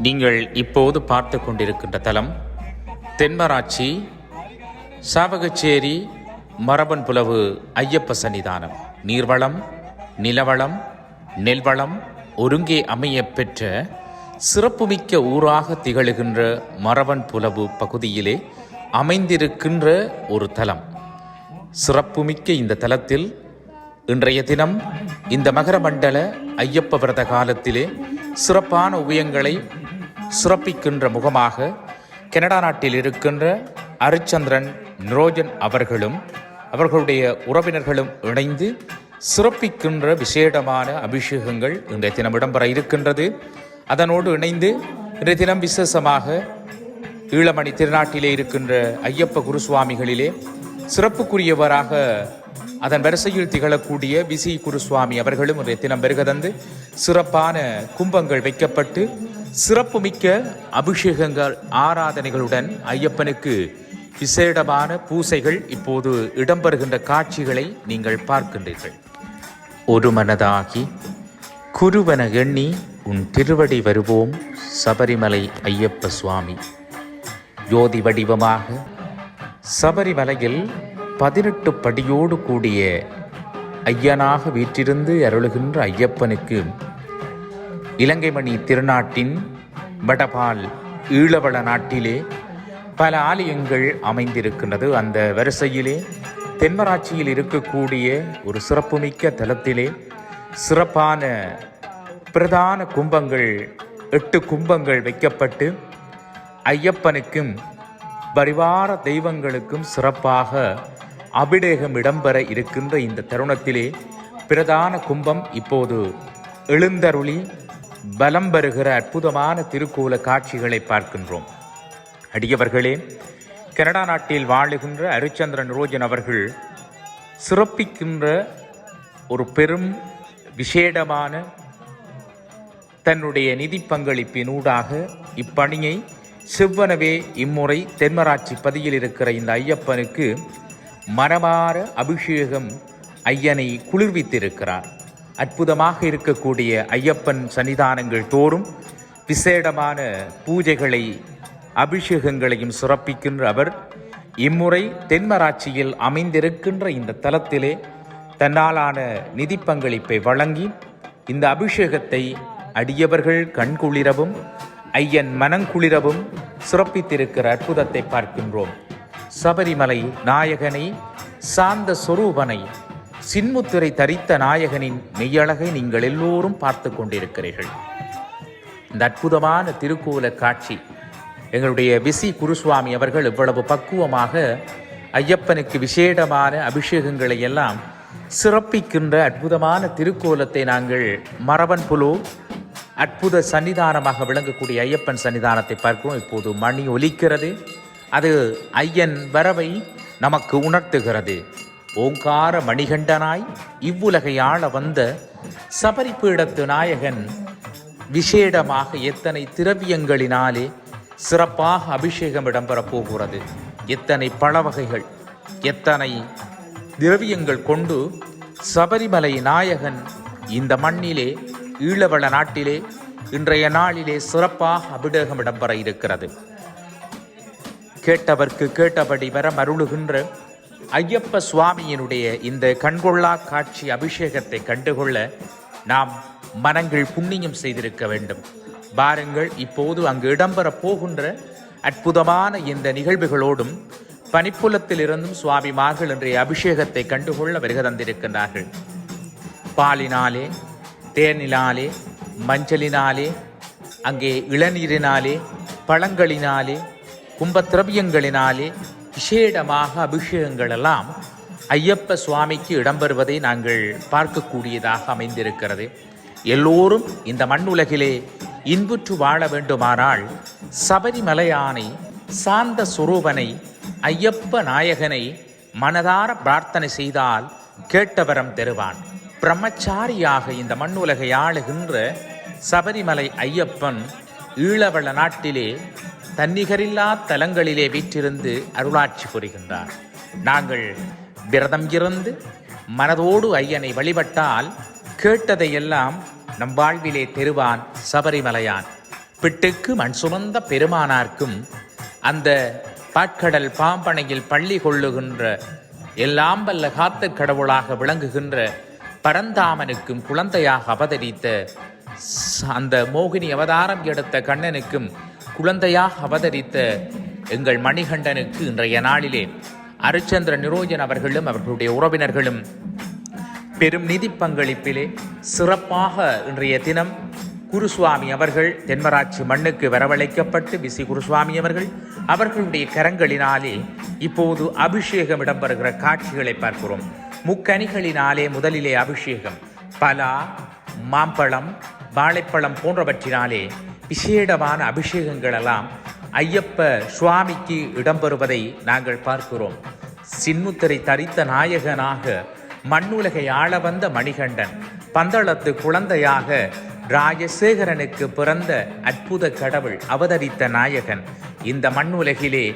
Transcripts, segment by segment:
நீங்கள் இப்போது பார்த்து கொண்டிருக்கின்ற தலம் தென்மராட்சி சாவகச்சேரி மரபன் புலவு ஐயப்ப சன்னிதானம். நீர்வளம் நிலவளம் நெல்வளம் ஒருங்கே அமையப் பெற்ற சிறப்புமிக்க ஊராக திகழுகின்ற மரபன் புலவு பகுதியிலே அமைந்திருக்கின்ற ஒரு தலம். சிறப்புமிக்க இந்த தலத்தில் இன்றைய தினம் இந்த மகர மண்டல ஐயப்ப விரத காலத்திலே சிறப்பான உபயங்களை சிறப்பிக்கின்ற முகமாக கனடா நாட்டில் இருக்கின்ற அரிச்சந்திரன் நிரோஜன் அவர்களும் அவர்களுடைய உறவினர்களும் இணைந்து சிறப்பிக்கின்ற விசேடமான அபிஷேகங்கள் இன்றைய தினம் இடம்பெற இருக்கின்றது. அதனோடு இணைந்து இன்றைய தினம் விசேஷமாக ஈழமணி திருநாட்டிலே இருக்கின்ற ஐயப்ப குருசுவாமிகளிலே சிறப்புக்குரியவராக அதன் வரிசையில் திகழக்கூடிய விசி குருசுவாமி அவர்களும் இன்றைய தினம் பெருகதந்து சிறப்பான கும்பங்கள் வைக்கப்பட்டு சிறப்புமிக்க அபிஷேகங்கள் ஆராதனைகளுடன் ஐயப்பனுக்கு விசேடமான பூசைகள் இப்போது இடம்பெறுகின்ற காட்சிகளை நீங்கள் பார்க்கின்றீர்கள். ஒரு மனதாகி குருவன எண்ணி உன் திருவடி வருவோம் சபரிமலை ஐயப்ப சுவாமி. யோதி வடிவமாக சபரிமலையில் பதினெட்டு படியோடு கூடிய ஐயனாக வீற்றிருந்து அருளுகின்ற ஐயப்பனுக்கு இலங்கைமணி திருநாட்டின் வடபால் ஈழவள நாட்டிலே பல ஆலயங்கள் அமைந்திருக்கின்றது. அந்த வரிசையிலே தென்மராட்சியில் இருக்கக்கூடிய ஒரு சிறப்புமிக்க தலத்திலே சிறப்பான பிரதான கும்பங்கள் எட்டு கும்பங்கள் வைக்கப்பட்டு ஐயப்பனுக்கும் பரிவார தெய்வங்களுக்கும் சிறப்பாக அபிடேகம் இடம்பெற இருக்கின்ற இந்த தருணத்திலே பிரதான கும்பம் இப்போது எழுந்தருளி பலம் பெறுகிற அற்புதமான திருக்கோல காட்சிகளை பார்க்கின்றோம். அடியவர்களே கனடா நாட்டில் வாழுகின்ற அரிச்சந்திரன் ரோஜன் அவர்கள் சிறப்பிக்கின்ற ஒரு பெரும் விசேடமான தன்னுடைய நிதி பங்களிப்பினூடாக இப்பணியை செவ்வனவே இம்முறை தென்மராட்சி பதியில் இருக்கிற இந்த ஐயப்பனுக்கு மனமார அபிஷேகம் ஐயனை குளிர்வித்திருக்கிறார். அற்புதமாக இருக்கக்கூடிய ஐயப்பன் சன்னிதானங்கள் தோறும் விசேடமான பூஜைகளை அபிஷேகங்களையும் சிறப்பிக்கின்ற அவர் இம்முறை தென்மராட்சியில் அமைந்திருக்கின்ற இந்த தலத்திலே தன்னாலான நிதி பங்களிப்பை வழங்கி இந்த அபிஷேகத்தை அடியவர்கள் கண்குளிரவும் ஐயன் மனங்குளிரவும் சிறப்பித்திருக்கிற அற்புதத்தை பார்க்கின்றோம். சபரிமலை நாயகனை சாந்த சொரூபனை சின்முத்திரை தரித்த நாயகனின் மெய்யழகை நீங்கள் எல்லோரும் பார்த்து கொண்டிருக்கிறீர்கள். இந்த அற்புதமான திருக்கோல காட்சி எங்களுடைய விசி குருசுவாமி அவர்கள் இவ்வளவு பக்குவமாக ஐயப்பனுக்கு விசேடமான அபிஷேகங்களை எல்லாம் சிறப்பிக்கின்ற அற்புதமான திருக்கோலத்தை நாங்கள் மரபன் புலு அற்புத சன்னிதானமாக விளங்கக்கூடிய ஐயப்பன் சன்னிதானத்தை பார்க்கிறோம். இப்போது மணி ஒலிக்கிறது. அது ஐயன் வரவை நமக்கு உணர்த்துகிறது. ஓங்கார மணிகண்டனாய் இவ்வுலகை ஆள வந்த சபரிப்பீடத்து நாயகன் விசேடமாக எத்தனை திரவியங்களினாலே சிறப்பாக அபிஷேகம் இடம்பெறப் போகிறது. எத்தனை பழவகைகள் எத்தனை திரவியங்கள் கொண்டு சபரிமலை நாயகன் இந்த மண்ணிலே ஈழவள நாட்டிலே இன்றைய நாளிலே சிறப்பாக அபிடேகம் இடம்பெற இருக்கிறது. கேட்டவர்க்கு கேட்டபடி வர மருளுகின்ற ஐயப்ப சுவாமியினுடைய இந்த கண்கொள்ளா காட்சி அபிஷேகத்தை கண்டுகொள்ள நாம் மனங்கள் புண்ணியம் செய்திருக்க வேண்டும். பாருங்கள் இப்போது அங்கு இடம்பெற போகின்ற அற்புதமான இந்த நிகழ்வுகளோடும் பனிப்புலத்திலிருந்தும் சுவாமிமார்கள் இன்றைய அபிஷேகத்தை கண்டுகொள்ள வருக தந்திருக்கின்றார்கள். பாலினாலே தேனினாலே மஞ்சளினாலே அங்கே இளநீரினாலே பழங்களினாலே கும்பத்திரவியங்களினாலே விசேடமாக அபிஷேகங்கள் எல்லாம் ஐயப்ப சுவாமிக்கு இடம்பெறுவதை நாங்கள் பார்க்கக்கூடியதாக அமைந்திருக்கிறது. எல்லோரும் இந்த மண்ணுலகிலே இன்புற்று வாழ வேண்டுமானால் சபரிமலையானை சாந்த சுரூபனை ஐயப்ப நாயகனை மனதார பிரார்த்தனை செய்தால் கேட்டவரம் தருவான். பிரம்மச்சாரியாக இந்த மண்ணுலகை ஆளுகின்ற சபரிமலை ஐயப்பன் ஈழவள நாட்டிலே தன்னிகரில்லா தலங்களிலே வீற்றிருந்து அருளாட்சி புரிகின்றார். நாங்கள் விரதம் இருந்து மனதோடு ஐயனை வழிபட்டால் கேட்டதையெல்லாம் நம் வாழ்விலே தெருவான் சபரிமலையான். பிட்டுக்கு மண் சுமந்த பெருமானார்க்கும் அந்த பாட்கடல் பாம்பனையில் பள்ளி கொள்ளுகின்ற எல்லாம் வல்ல காத்த கடவுளாக விளங்குகின்ற பரந்தாமனுக்கும் குழந்தையாக அவதரித்த அந்த மோகினி அவதாரம் எடுத்த கண்ணனுக்கும் குழந்தையாக அவதரித்த எங்கள் மணிகண்டனுக்கு இன்றைய நாளிலே அரிச்சந்திர நிரோஜன் அவர்களும் அவர்களுடைய உறவினர்களும் பெரும் நிதி பங்களிப்பிலே சிறப்பாக இன்றைய தினம் குருசுவாமி அவர்கள் தென்மராட்சி மண்ணுக்கு வரவழைக்கப்பட்டு விசி குருசுவாமி அவர்கள் அவர்களுடைய கரங்களினாலே இப்போது அபிஷேகம் இடம்பெறுகிற காட்சிகளை பார்க்கிறோம். முக்கனிகளினாலே முதலிலே அபிஷேகம். பலா மாம்பழம் வாழைப்பழம் போன்றவற்றினாலே விசேடமான அபிஷேகங்களெல்லாம் ஐயப்ப சுவாமிக்கு இடம்பெறுவதை நாங்கள் பார்க்கிறோம். சின்முத்திரை தரித்த நாயகனாக மண்ணுலகை ஆள வந்த மணிகண்டன் பந்தளத்து குழந்தையாக ராஜசேகரனுக்கு பிறந்த அற்புத கடவுள் அவதரித்த நாயகன். இந்த மண்ணுலகிலே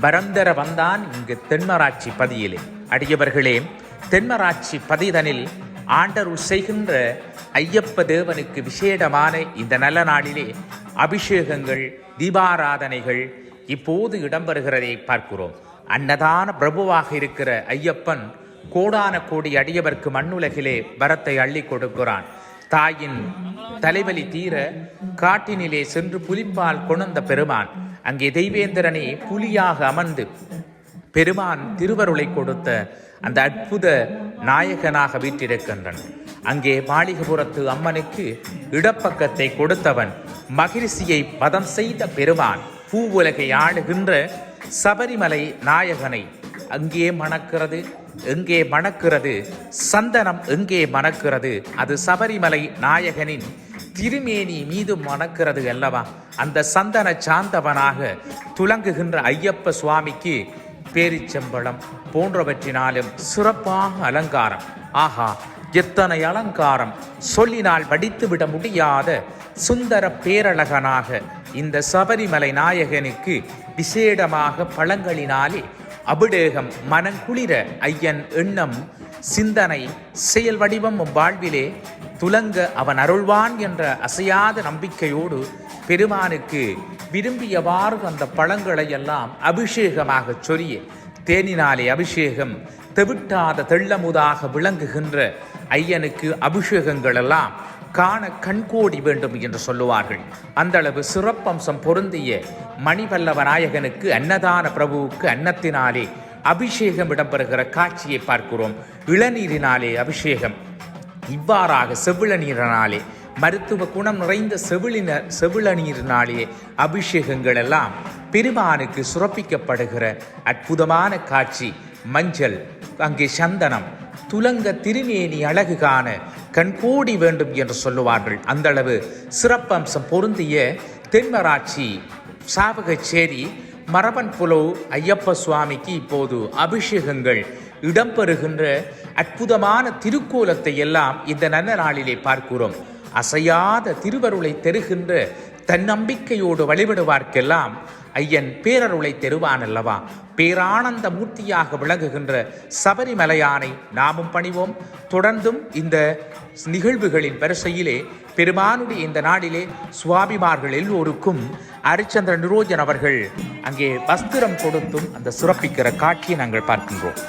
பரந்தர வந்தான் இங்கு தென்மராட்சி பதியிலே. அடியவர்களே தென்மராட்சி பதிதனில் ஆண்டரு செய்கின்ற ஐயப்ப தேவனுக்கு விசேடமான இந்த நல்ல நாளிலே அபிஷேகங்கள் தீபாராதனைகள் இப்போது இடம்பெறுகிறதை பார்க்கிறோம். அன்னதான பிரபுவாக இருக்கிற ஐயப்பன் கோடான கோடி அடியவர்க்கு மண்ணுலகிலே வரத்தை அள்ளி கொடுக்கிறான். தாயின் தலைவலி தீர காட்டினிலே சென்று புலிப்பால் கொணர்ந்த பெருமான் அங்கே தெய்வேந்திரனே புலியாக அமர்ந்து பெருமான் திருவருளை கொடுத்த அந்த அற்புத நாயகனாக வீற்றிருக்கின்றன. அங்கே மாளிகபுரத்து அம்மனுக்கு இடப்பக்கத்தை கொடுத்தவன் மகிழ்ச்சியை பதம் செய்த பெருமான். பூவுலகை ஆளுகின்ற சபரிமலை நாயகனை. அங்கே மணக்கிறது எங்கே மணக்கிறது சந்தனம் எங்கே மணக்கிறது அது சபரிமலை நாயகனின் திருமேனி மீது மணக்கிறது அல்லவா? அந்த சந்தன சாந்தவனாக துலங்குகின்ற ஐயப்ப சுவாமிக்கு பேரிச்சம்பளம் போன்றவற்றினாலும் சிறப்பாக அலங்காரம். ஆஹா எத்தனை அலங்காரம் சொல்லினால் வடித்துவிட முடியாத சுந்தர பேரழகனாக இந்த சபரிமலை நாயகனுக்கு விசேடமாக பழங்களினாலே அபிடேகம் மனங்குளிர ஐயன் எண்ணம் சிந்தனை செயல் வடிவம் வாழ்விலே துலங்க அவன் அருள்வான் என்ற அசையாத நம்பிக்கையோடு பெருமானுக்கு விரும்பியவாறு அந்த பழங்களை எல்லாம் அபிஷேகமாக சொரிய தேனினாலே அபிஷேகம் தெவிட்டாத தெள்ளமுதாக விளங்குகின்ற ஐயனுக்கு அபிஷேகங்கள் எல்லாம் காண கண்கோடி வேண்டும் என்று சொல்லுவார்கள். அந்த அளவு சிறப்பம்சம் பொருந்திய மணிவல்லவ நாயகனுக்கு அன்னதான பிரபுவுக்கு அன்னத்தினாலே அபிஷேகம் இடம்பெறுகிற காட்சியை பார்க்கிறோம். இளநீரினாலே அபிஷேகம் இவ்வாறாக செவிளநீரினாலே மருத்துவ குணம் நிறைந்த செவிளின செவிளநீரினாலே அபிஷேகங்கள் எல்லாம் பெருமானுக்கு சுரப்பிக்கப்படுகிற அற்புதமான காட்சி. மஞ்சள் அங்கே சந்தனம் துலங்க திருமேனி அழகு காண. கண்கூடி வேண்டும் என்று சொல்லுவார்கள். அந்த அளவு சிறப்பம்சம் பொருந்திய தென்மராட்சி சாவகச்சேரி மரபன் புலவு ஐயப்ப சுவாமிக்கு இப்போது அபிஷேகங்கள் இடம்பெறுகின்ற அற்புதமான திருக்கோலத்தை எல்லாம் இந்த நல்ல நாளிலே பார்க்கிறோம். அசையாத திருவருளை தெருகின்ற தன்னம்பிக்கையோடு வழிபடுவார்க்கெல்லாம் ஐயன் பேரருளை தெருவான் அல்லவா பேரானந்த மூர்த்தியாக விளங்குகின்ற சபரிமலையானை நாமும் பணிவோம். தொடர்ந்தும் இந்த நிகழ்வுகளின் வரிசையிலே பெருமானுடைய இந்த நாளிலே சுவாமிமார்கள் எல்லோருக்கும் ஹரிச்சந்திர நிரோஜன் அவர்கள் அங்கே வஸ்திரம் கொடுத்தும் அந்த சிறப்பிக்கிற காட்சியை நாங்கள் பார்க்கின்றோம்.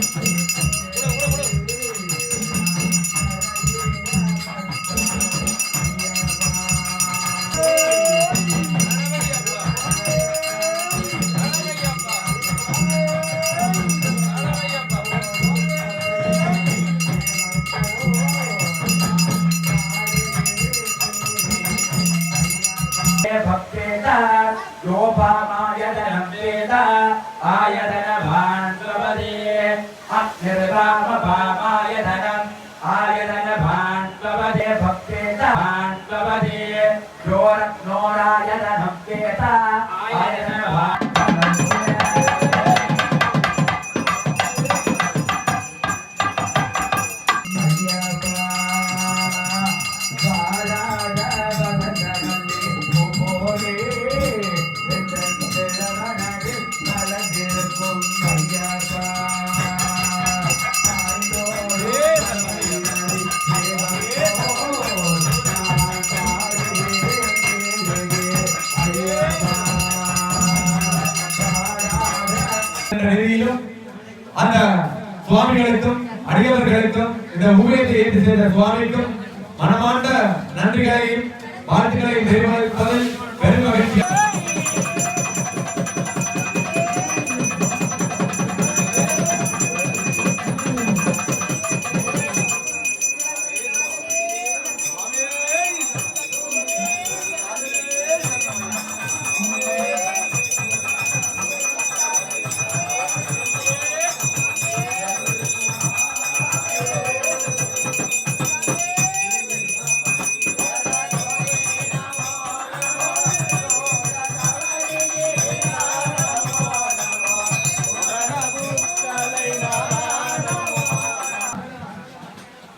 Gracias. अग्निर्वामभामायतनम् आयतनभाण्वपदे அந்த சுவாமிகளுக்கும் அடியவர்களுக்கும் இந்த ஊழியத்தை ஏற்று செய்த சுவாமிக்கும் மனமான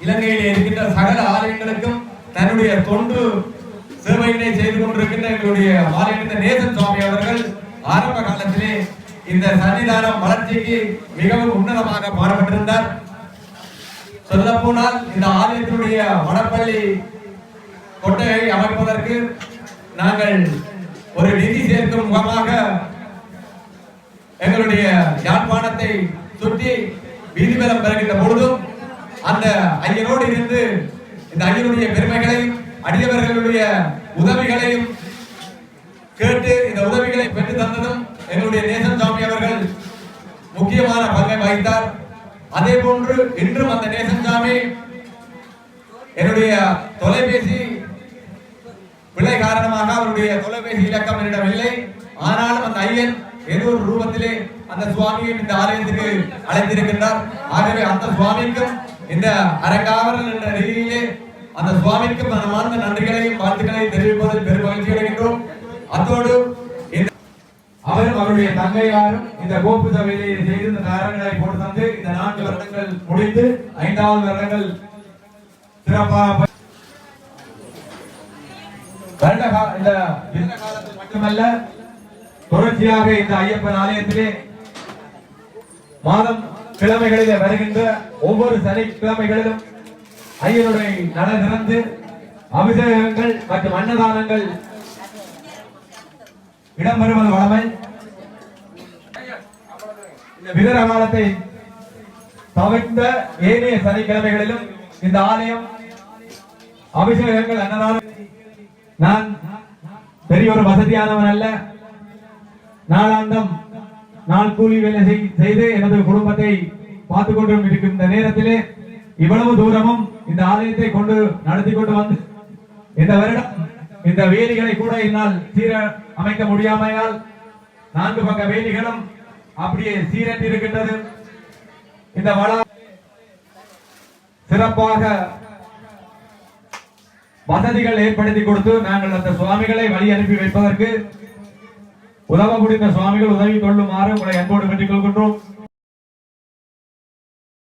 இலங்கையிலே இருக்கின்ற சகல ஆலயங்களுக்கும் தன்னுடைய தொண்டு சேவையினை செய்து கொண்டிருக்கின்ற எங்களுடைய ஆலயத்த நேசன் சுவாமி அவர்கள் ஆரம்ப காலத்திலே இந்த சன்னிதானம் வளர்ச்சிக்கு மிகவும் உன்னதமாக பாடுபட்டிருந்தார். சொல்ல போனால் இந்த ஆலயத்தினுடைய வடப்பள்ளி கொட்டையை அமைப்பதற்கு நாங்கள் ஒரு நிதி சேர்க்கும் முகமாக எங்களுடைய யாழ்ப்பாணத்தை சுற்றி வீதிபலம் பெறுகின்ற பொழுதும் அந்த ஐயனோடு இருந்து இந்த ஐயனுடைய பெருமைகளையும் அடியவர்களுடைய உதவிகளையும் கேட்டு இந்த உதவிகளை பெற்று தந்ததும் எங்களுடைய நேசன் சாமி அவர்கள் முக்கியமான பங்கை வகித்தார். அதே போன்று இன்றும் அந்த நேசன் சாமி என்னுடைய தொலைபேசி பிழை காரணமாக அவருடைய தொலைபேசி இலக்கம் என்னிடம் இல்லை ஆனாலும் அந்த ஐயன் ஏதோ ஒரு ரூபத்திலே அந்த சுவாமியை இந்த ஆலயத்துக்கு அழைத்திருக்கின்றார். ஆகவே அந்த சுவாமிக்கும் இந்த அரங்காவலன் என்ற ரீதியிலே அந்த சுவாமிக்கு மனமார்ந்த நன்றிகளையும் வாழ்த்துக்களையும் தெரிவிப்பதில் பெரும் மகிழ்ச்சி அடைகின்றோம். அத்தோடு அவரும் அவருடைய தங்கையாரும் இந்த கோப்பு சபையிலே செய்து இந்த காரணங்களை போட்டு தந்து இந்த நான்கு வருடங்கள் முடிந்து ஐந்தாவது வருடங்கள் சிறப்பாக வருட கால இந்த இந்த காலத்தில் மட்டுமல்ல தொடர்ச்சியாக இந்த ஐயப்பன் ஆலயத்திலே மாதம் கிழமைகளிலே வருகின்ற ஒவ்வொரு சனிக்கிழமைகளிலும் ஐயனுடைய நல திறந்து அபிஷேகங்கள் மற்றும் அன்னதானங்கள் இடம்பெறுவது வளமை. இந்த விதர காலத்தை தவிர்த்த ஏனைய சனிக்கிழமைகளிலும் இந்த ஆலயம் அபிஷேகங்கள் அன்னதானம். நான் பெரிய ஒரு வசதியானவன் அல்ல. நாளாந்தம் நான் கூலி வேலை செய்- செய்து எனது குடும்பத்தை பார்த்துக் கொண்டும் இருக்கின்ற இந்த நேரத்திலே இவ்வளவு தூரமும் இந்த ஆலயத்தை கொண்டு நடத்தி கொண்டு வந்து இந்த வருடம் இந்த வேலிகளை கூட என்னால் சீர அமைக்க முடியாமையால் நான்கு பக்க வேலிகளும் அப்படியே சீரற்றி இருக்கின்றது இந்த வள சிறப்பாக வசதிகள் ஏற்படுத்தி கொடுத்து நாங்கள் அந்த சுவாமிகளை வழி அனுப்பி வைப்பதற்கு உதவ முடிந்த சுவாமிகள் உதவி கொள்ளுமாறு உங்களை அன்போடு பெற்றுக் கொள்கின்றோம்.